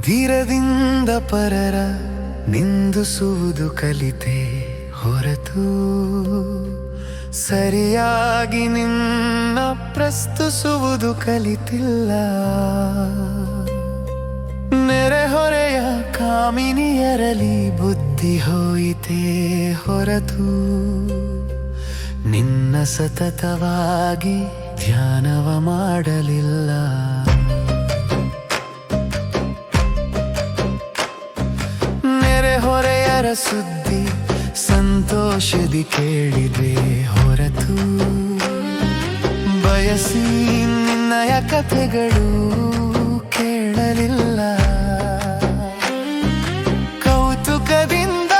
ಧೀರದಿಂದ ಪರರ ನಿಂದಿಸುವುದು ಕಲಿತೆ ಹೊರತು. ಸರಿಯಾಗಿ ನಿನ್ನ ಪ್ರಸ್ತುಸುವುದು ಕಲಿತಿಲ್ಲ. ನೆರೆಹೊರೆಯ ಕಾಮಿನಿಯರಲಿ ಬುದ್ಧಿ ಹೋಯಿತೇ ಹೊರತು. ನಿನ್ನ ಸತತವಾಗಿ ಧ್ಯಾನವ ಮಾಡಲಿಲ್ಲ. ನೆರೆಹೊರೆಯರ ಸುದ್ದಿ ಸಂತೋಷದಿ ಕೇಳಿದೆ ಹೊರತು. ಬಯಸಿ ನಿನ್ನಯ ಕಥೆಗಳು ಕೇಳಲಿಲ್ಲ. ಕೌತುಕದಿಂದ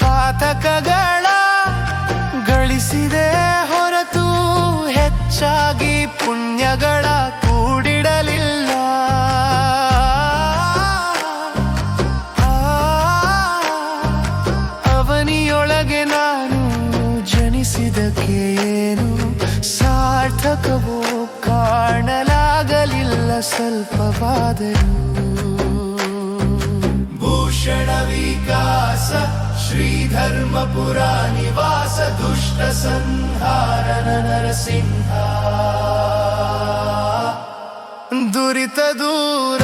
ಪಾತಕಗಳ ಗಳಿಸಿದೆ ಹೊರತು ಹೆಚ್ಚಾಗಿ ಪುಣ್ಯಗಳ ಜನಿಸಿದಕ್ಕೆ ಸಾರ್ಥಕವೋ ಕಾಣಲಾಗಲಿಲ್ಲ ಸ್ವಲ್ಪವಾದರೂ. ಭೂಷಣ ವಿಕಾಸ ಶ್ರೀಧರ್ಮಪುರ ನಿವಾಸ ದುಷ್ಟ ಸಂಹಾರ ನರಸಿಂಹ. ದುರಿತ ದೂರ